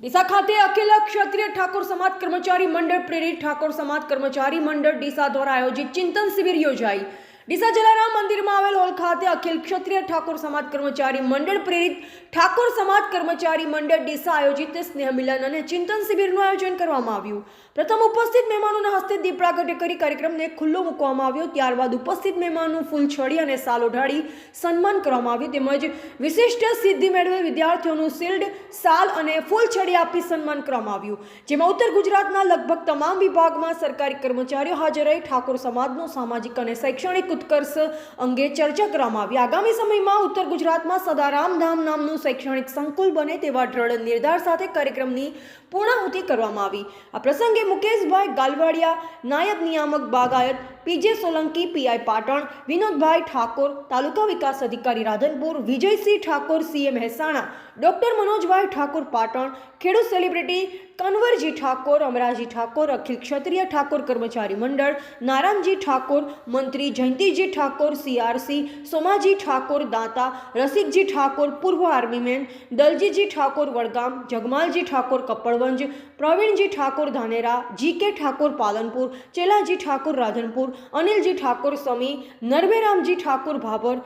ડીસા ખાતે અખિલ ક્ષત્રિય ઠાકોર સમાજ કર્મચારી મંડળ, પ્રેરિત ઠાકોર સમાજ કર્મચારી મંડળ ડીસા દ્વારા આયોજિત ચિંતન શિબિર યોજાઈ. ડીસા જલારામ મંદિરમાં આવેલ હોલ ખાતે અખિલ ક્ષત્રિય ઠાકોર સમાજ કર્મચારી મંડળ પ્રેરિત ઠાકોર સમાજ કર્મચારી મંડળ ડીસા આયોજિત સ્નેહ મિલન અને ચિંતન શિબિરનું આયોજન કરવામાં આવ્યું. પ્રથમ ઉપસ્થિત મહેમાનોના હસ્તે દીપડા પ્રાગટ્ય કરી કાર્યક્રમને ખુલ્લો મૂકવામાં આવ્યો. ત્યારબાદ ઉપસ્થિત મહેમાનનું ફૂલ છડી અને સાલ ઓઢાડી સન્માન કરવામાં આવ્યું. તેમજ વિશિષ્ટ સિદ્ધિ મેળવેલ વિદ્યાર્થીઓનું શિલ્ડ, સાલ અને ફૂલછડી આપી સન્માન કરવામાં આવ્યું. જેમાં ઉત્તર ગુજરાતના લગભગ તમામ વિભાગમાં સરકારી કર્મચારીઓ હાજર રહી. ઠાકોર સમાજનું સામાજિક અને શૈક્ષણિક ઉત્કર્ષ અંગે ચર્ચા કરવામાં આવી. આગામી સમયમાં ઉત્તર ગુજરાતમાં સદારામ ધામ નામનું શૈક્ષણિક સંકુલ બને તેવા દ્રઢ નિર્ધાર સાથે કાર્યક્રમની પૂર્ણાહુતિ કરવામાં આવી. આ પ્રસંગે મુકેશભાઈ ગાલવાડિયા, નાયબ નિયામક બાગાયત, પીજે સોલંકી, પીઆઈ પાટણ, વિનોદભાઈ ઠાકોર, તાલુકા વિકાસ અધિકારી રાધનપુર, વિજયસિંહ ઠાકોર સીએ મહેસાણા, ડોક્ટર મનોજભાઈ ઠાકોર પાટણ, ખેડૂત સેલિબ્રિટી કન્વરજી ઠાકોર, અમરાજી ઠાકોર, અખિલ ક્ષત્રિય ઠાકોર કર્મચારી મંડળ, નારાયણજી ઠાકોર મંત્રી, જયંતિજી ઠાકોર સીઆરસી સોમાજી ઠાકોર દાતા, રસિકજી ઠાકોર પૂર્વ armyman Daljiji Thakor Vadgam, Jagmalji Thakor Kapadvanj Pravinji Thakor Dhanera GK Thakor Palanpur, Chelaji Thakor Radhanpur, Anilji Thakor Sami Narbheramji Thakor Bhabhar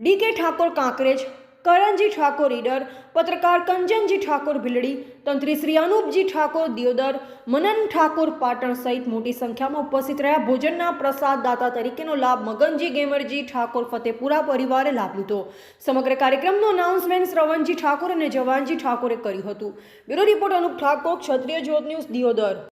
DK Thakor Kankrej Karanji Thakor Idar, પત્રકાર કંચનજી ઠાકોર ભીલડી, તંત્રી શ્રી અનુપજી ઠાકોર દિયોદર, મનન ઠાકોર પાટણ સહિત મોટી સંખ્યામાં ઉપસ્થિત રહ્યા. ભોજનના પ્રસાદદાતા તરીકેનો લાભ મગનજી ગેમરજી ઠાકોર ફતેપુરા પરિવારે લાભ લીધો સમગ્ર કાર્યક્રમનું અનાઉન્સમેન્ટ શ્રવણજી ઠાકોર અને જવાનજી ઠાકોરે કર્યું હતું. Bureau report Anup Thakor, Kshatriya Jyot News, Deodar.